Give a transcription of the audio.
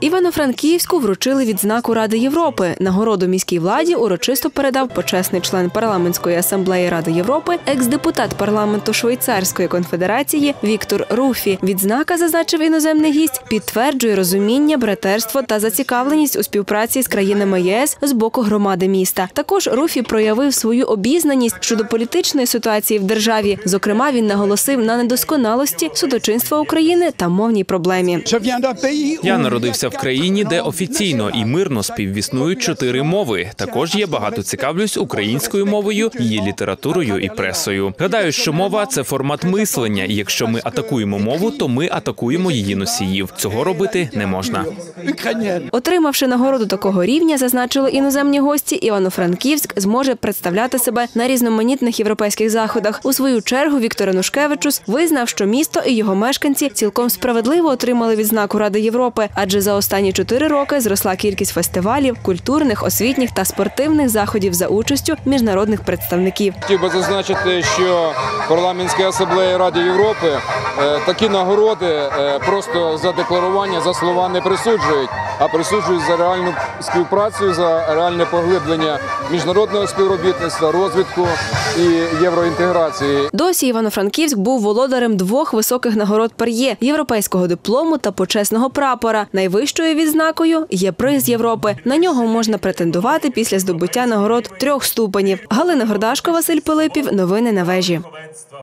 Івано-Франківську вручили відзнаку Ради Європи. Нагороду міській владі урочисто передав почесний член парламентської асамблеї Ради Європи, екс-депутат парламенту Швейцарської конфедерації Віктор Руфі. Відзнака, зазначив іноземний гість, підтверджує розуміння, братерство та зацікавленість у співпраці з країнами ЄС з боку громади міста. Також Руфі проявив свою обізнаність щодо політичної ситуації в державі. Зокрема, він наголосив на недосконалості судочинства України та мовній проблемі. Я народився в країні, де офіційно і мирно співвіснують чотири мови. Також я багато цікавлюсь українською мовою, її літературою і пресою. Гадаю, що мова це формат мислення, і якщо ми атакуємо мову, то ми атакуємо її носіїв. Цього робити не можна. Отримавши нагороду такого рівня, зазначили іноземні гості, Івано-Франківськ зможе представляти себе на різноманітних європейських заходах. У свою чергу Віктор Янушкевичус визнав, що місто і його мешканці цілком справедливо отримали відзнаку Ради Європи, адже за останні чотири роки зросла кількість фестивалів, культурних, освітніх та спортивних заходів за участю міжнародних представників. Хотів би зазначити, що парламентська асамблея Ради Європи е, такі нагороди е, просто за декларування, за слова не присуджують, а присуджують за реальну співпрацю, за реальне поглиблення міжнародного співробітництва, розвитку і євроінтеграції. Досі Івано-Франківськ був володарем двох високих нагород Пар'є – європейського диплому та почесного прапора. Найвищою відзнакою є приз Європи. На нього можна претендувати після здобуття нагород трьох ступенів. Галина Гордашко, Василь Пилипів. Новини на вежі.